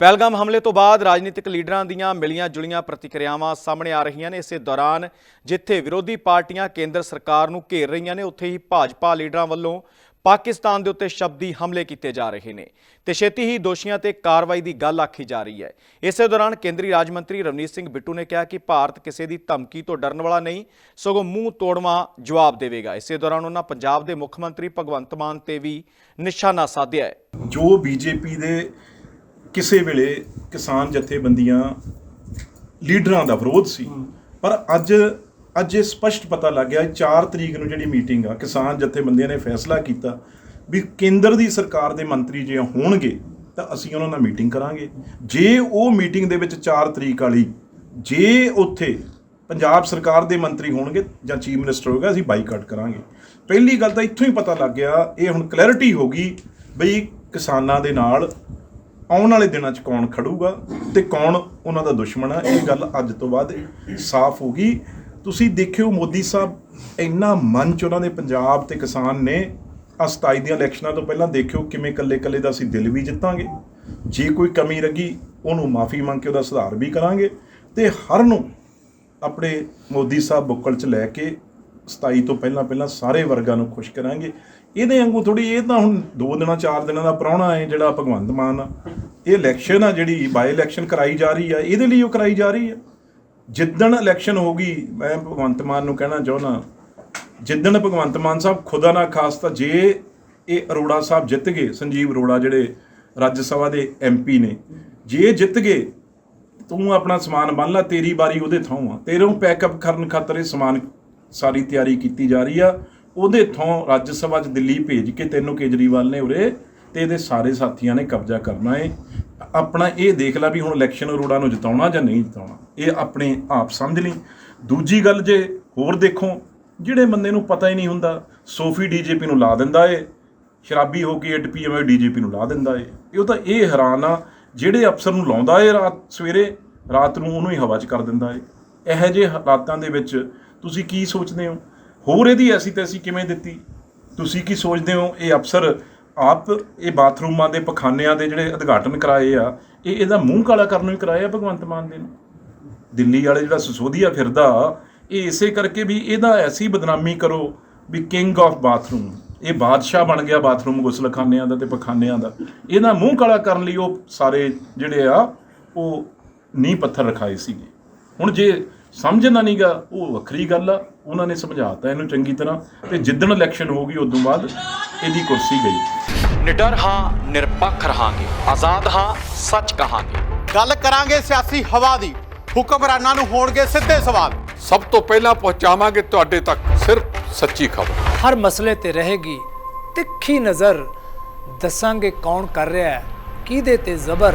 ਪਹਿਲਗਾਮ ਹਮਲੇ ਤੋਂ ਬਾਅਦ ਰਾਜਨੀਤਿਕ ਲੀਡਰਾਂ ਦੀਆਂ ਮਿਲੀਆਂ ਜੁਲੀਆਂ ਪ੍ਰਤੀਕਿਰਿਆਵਾਂ ਸਾਹਮਣੇ ਆ ਰਹੀਆਂ ਨੇ। ਇਸੇ ਦੌਰਾਨ ਜਿੱਥੇ ਵਿਰੋਧੀ ਪਾਰਟੀਆਂ ਕੇਂਦਰ ਸਰਕਾਰ ਨੂੰ ਘੇਰ ਰਹੀਆਂ ਨੇ, ਉੱਥੇ ਹੀ ਭਾਜਪਾ ਲੀਡਰਾਂ ਵੱਲੋਂ ਪਾਕਿਸਤਾਨ ਦੇ ਉੱਤੇ ਸ਼ਬਦੀ ਹਮਲੇ ਕੀਤੇ ਜਾ ਰਹੇ ਨੇ। ਤੇ ਛੇਤੀ ਹੀ ਦੋਸ਼ੀਆਂ ਤੇ ਕਾਰਵਾਈ ਦੀ ਗੱਲ ਆਖੀ ਜਾ ਰਹੀ ਹੈ। ਇਸੇ ਦੌਰਾਨ ਕੇਂਦਰੀ ਰਾਜ ਮੰਤਰੀ ਰਵਨੀਤ ਸਿੰਘ ਬਿੱਟੂ ਨੇ ਕਿਹਾ ਕਿ ਭਾਰਤ ਕਿਸੇ ਦੀ ਧਮਕੀ ਤੋਂ ਡਰਨ ਵਾਲਾ ਨਹੀਂ, ਸਗੋਂ ਮੂੰਹ ਤੋੜਵਾਂ ਜਵਾਬ ਦੇਵੇਗਾ। ਇਸੇ ਦੌਰਾਨ ਉਹਨਾਂ ਪੰਜਾਬ ਦੇ ਮੁੱਖ ਮੰਤਰੀ ਭਗਵੰਤ ਮਾਨ ਤੇ ਵੀ ਨਿਸ਼ਾਨਾ ਸਾਧਿਆ ਹੈ। ਜੋ ਬੀਜੇਪੀ ਦੇ ਕਿਸੇ ਵੇਲੇ ਕਿਸਾਨ ਜਥੇਬੰਦੀਆਂ ਲੀਡਰਾਂ ਦਾ ਵਿਰੋਧ ਸੀ। ਪਰ ਅੱਜ ਅੱਜ ਇਹ ਸਪਸ਼ਟ ਪਤਾ ਲੱਗ ਗਿਆ 4 ਤਰੀਕ ਨੂੰ ਜਿਹੜੀ ਮੀਟਿੰਗ ਆ ਕਿਸਾਨ ਜਥੇਬੰਦੀਆਂ ਨੇ ਫੈਸਲਾ ਕੀਤਾ ਵੀ ਕੇਂਦਰ ਦੀ ਸਰਕਾਰ ਦੇ ਮੰਤਰੀ ਜੇ ਹੋਣਗੇ ਤਾਂ ਅਸੀਂ ਉਹਨਾਂ ਨਾਲ ਮੀਟਿੰਗ ਕਰਾਂਗੇ। ਜੇ ਉਹ ਮੀਟਿੰਗ ਦੇ ਵਿੱਚ 4 ਤਰੀਕ ਵਾਲੀ ਜੇ ਉੱਥੇ ਪੰਜਾਬ ਸਰਕਾਰ ਦੇ ਮੰਤਰੀ ਹੋਣਗੇ ਜਾਂ ਚੀਫ ਮਿਨਿਸਟਰ ਹੋਗਾ ਅਸੀਂ ਬਾਈਕਾਟ ਕਰਾਂਗੇ। ਪਹਿਲੀ ਗੱਲ ਤਾਂ ਇੱਥੋਂ ਹੀ ਪਤਾ ਲੱਗ ਗਿਆ ਇਹ ਹੁਣ ਕਲੈਰਿਟੀ ਹੋ ਗਈ ਬਈ ਕਿਸਾਨਾਂ ਦੇ ਨਾਲ ਆਉਣ ਵਾਲੇ ਦਿਨਾਂ 'ਚ ਕੌਣ ਖੜੂਗਾ ਤੇ ਕੌਣ ਉਹਨਾਂ ਦਾ ਦੁਸ਼ਮਣ ਆ ਇਹ ਗੱਲ ਅੱਜ ਤੋਂ ਬਾਅਦ ਸਾਫ਼ ਹੋ ਗਈ। ਤੁਸੀਂ ਦੇਖਿਓ ਮੋਦੀ ਸਾਹਿਬ, ਇੰਨਾ ਮੰਚ ਉਹਨਾਂ ਦੇ ਪੰਜਾਬ ਤੇ ਕਿਸਾਨ ਨੇ, ਆਹ 27 ਦੀਆਂ ਇਲੈਕਸ਼ਨਾਂ ਤੋਂ ਪਹਿਲਾਂ ਦੇਖਿਓ ਕਿਵੇਂ ਕੱਲੇ ਕੱਲੇ ਦਾ ਅਸੀਂ ਦਿਲ ਵੀ ਜਿੱਤਾਂਗੇ। ਜੇ ਕੋਈ ਕਮੀ ਰਹੀ ਉਹਨੂੰ ਮਾਫੀ ਮੰਗ ਕੇ ਉਹਦਾ ਸੁਧਾਰ ਵੀ ਕਰਾਂਗੇ ਤੇ ਹਰ ਨੂੰ ਆਪਣੇ ਮੋਦੀ ਸਾਹਿਬ ਬੁੱਕਲ 'ਚ ਲੈ ਕੇ 27 ਤੋਂ ਪਹਿਲਾਂ ਪਹਿਲਾਂ ਸਾਰੇ ਵਰਗਾਂ ਨੂੰ ਖੁਸ਼ ਕਰਾਂਗੇ। ਇਹਦੇ ਵਾਂਗੂ ਥੋੜੀ ਇਹ ਤਾਂ ਹੁਣ ਦੋ ਦਿਨਾਂ, ਚਾਰ ਦਿਨਾਂ ਦਾ ਪ੍ਰਾਹੁਣਾ ਹੈ ਜਿਹੜਾ ਭਗਵੰਤ ਮਾਨ ਆ। ਇਹ ਇਲੈਕਸ਼ਨ ਆ ਜਿਹੜੀ ਬਾਈ ਇਲੈਕਸ਼ਨ ਕਰਾਈ ਜਾ ਰਹੀ ਆ। ਇਹਦੇ ਲਈ ਉਹ ਕਰਾਈ ਜਾ ਰਹੀ ਆ। ਜਿੱਦਣ ਇਲੈਕਸ਼ਨ ਹੋਗੀ ਮੈਂ ਭਗਵੰਤ ਮਾਨ ਨੂੰ ਕਹਿਣਾ ਚਾਹੁੰਦਾ, ਜਿੱਦਣ ਭਗਵੰਤ ਮਾਨ ਸਾਹਿਬ ਖੁਦਾ ਨਾ ਖਾਸਤਾ ਜੇ ਇਹ ਅਰੋੜਾ ਸਾਹਿਬ ਜਿੱਤ ਗਏ, ਸੰਜੀਵ ਅਰੋੜਾ ਜਿਹੜੇ ਰਾਜ ਸਭਾ ਦੇ ਐਮਪੀ ਨੇ, ਜੇ ਜਿੱਤ ਗਏ, ਤੂੰ ਆਪਣਾ ਸਮਾਨ ਬੰਨ ਲਾ, ਤੇਰੀ ਵਾਰੀ ਉਹਦੇ ਥਾਂ ਆ। ਤੇਰੇ ਨੂੰ ਪੈਕਅਪ ਕਰਨ ਖਾਤਰ ਇਹ ਸਮਾਨ ਸਾਰੀ ਤਿਆਰੀ ਕੀਤੀ ਜਾ ਰਹੀ ਆ। ਉਹਦੇ ਥਾਂ ਰਾਜ ਸਭਾ 'ਚ ਦਿੱਲੀ ਭੇਜ ਕੇ ਤੈਨੂੰ ਕੇਜਰੀਵਾਲ ਨੇ ਉਰੇ ਤੇ ਇਹਦੇ ਸਾਰੇ ਸਾਥੀਆਂ ਨੇ ਕਬਜ਼ਾ ਕਰਨਾ ਏ। ਆਪਣਾ ਇਹ ਦੇਖ ਲੈ ਵੀ ਹੁਣ ਇਲੈਕਸ਼ਨ ਅਰੋੜਾ ਨੂੰ ਜਿਤਾਉਣਾ ਜਾਂ ਨਹੀਂ ਜਿਤਾਉਣਾ। ਇਹ ਆਪਣੇ ਆਪ ਸਮਝ ਲਈ। ਦੂਜੀ ਗੱਲ ਜੇ ਹੋਰ ਦੇਖੋ, ਜਿਹੜੇ ਬੰਦੇ ਨੂੰ ਪਤਾ ਹੀ ਨਹੀਂ ਹੁੰਦਾ, ਸੋਫੀ ਡੀਜੀਪੀ ਨੂੰ ਲਾ ਦਿੰਦਾ ਏ, ਸ਼ਰਾਬੀ ਹੋ ਕੇ 8 ਪੀਐਮ ਡੀਜੀਪੀ ਨੂੰ ਲਾ ਦਿੰਦਾ ਏ। ਇਹ ਤਾਂ ਇਹ ਹੈਰਾਨ ਆ, ਜਿਹੜੇ ਅਫਸਰ ਨੂੰ ਲਾਉਂਦਾ ਏ ਰਾਤ ਸਵੇਰੇ, ਰਾਤ ਨੂੰ ਉਹਨੂੰ ਹੀ ਹਵਾ 'ਚ ਕਰ ਦਿੰਦਾ ਏ। ਇਹੋ ਜਿਹੇ ਹਾਲਾਤਾਂ ਦੇ ਵਿੱਚ ਤੁਸੀਂ ਕੀ ਸੋਚਦੇ ਹੋ? ਹੋਰ ਇਹਦੀ ਐਸੀ ਤੈਸੀ ਕਿਵੇਂ ਦਿੱਤੀ? ਤੁਸੀਂ ਕੀ ਸੋਚਦੇ ਹੋ? ਇਹ ਅਫਸਰ ਆਪ ਇਹ ਬਾਥਰੂਮਾਂ ਦੇ ਪਖਾਨਿਆਂ ਦੇ ਜਿਹੜੇ ਉਦਘਾਟਨ ਕਰਾਏ ਆ, ਇਹ ਇਹਦਾ ਮੂੰਹ ਕਾਲਾ ਕਰਨ ਨੂੰ ਹੀ ਕਰਾਇਆ ਭਗਵੰਤ ਮਾਨ ਦੇ ਨੂੰ? ਦਿੱਲੀ ਵਾਲੇ ਜਿਹੜਾ ਸਸੋਦੀਆ ਫਿਰਦਾ, ਇਹ ਇਸੇ ਕਰਕੇ ਵੀ ਇਹਦਾ ਐਸੀ ਬਦਨਾਮੀ ਕਰੋ ਵੀ ਕਿੰਗ ਆਫ ਬਾਥਰੂਮ। ਇਹ ਬਾਦਸ਼ਾਹ ਬਣ ਗਿਆ ਬਾਥਰੂਮ ਗੁਸਲਖਾਨਿਆਂ ਦਾ ਤੇ ਪਖਾਨਿਆਂ ਦਾ। ਇਹਦਾ ਮੂੰਹ ਕਾਲਾ ਕਰਨ ਲਈ ਉਹ ਸਾਰੇ ਜਿਹੜੇ ਆ, ਉਹ ਨੀਂਹ ਪੱਥਰ ਰਖਾਏ ਸੀਗੇ। ਹੁਣ ਜੇ ਸਮਝਣਾ ਨਹੀਂਗਾ ਉਹ ਵੱਖਰੀ ਗੱਲ ਆ ਉਹਨਾਂ ਨੇ ਸਮਝਾਤਾ ਇਹਨੂੰ ਚੰਗੀ ਤਰ੍ਹਾਂ ਤੇ ਜਿੱਦਣ ਇਲੈਕਸ਼ਨ ਹੋਊਗੀ ਉਦੋਂ ਬਾਅਦ ਇਹਦੀ ਕੁਰਸੀ ਗਈ। ਨਿਡਰ ਹਾਂ ਨਿਰਪੱਖ ਰਹਾਂਗੇ ਆਜ਼ਾਦ ਹਾਂ ਸੱਚ ਕਹਾਂਗੇ। ਗੱਲ ਕਰਾਂਗੇ ਸਿਆਸੀ ਹਵਾ ਦੀ ਹੁਕਮਰਾਨਾਂ ਨੂੰ ਹੋਣਗੇ ਸਿੱਧੇ ਸਵਾਲ। ਸਭ ਤੋਂ ਪਹਿਲਾਂ ਪਹੁੰਚਾਵਾਂਗੇ ਤੁਹਾਡੇ ਤੱਕ ਸਿਰਫ ਸੱਚੀ ਖਬਰ। ਹਰ ਮਸਲੇ ਤੇ ਰਹੇਗੀ ਤਿੱਖੀ ਨਜ਼ਰ। ਦੱਸਾਂਗੇ ਕੌਣ ਕਰ ਰਿਹਾ ਹੈ ਕਿਹਦੇ ਤੇ ਜ਼ਬਰ।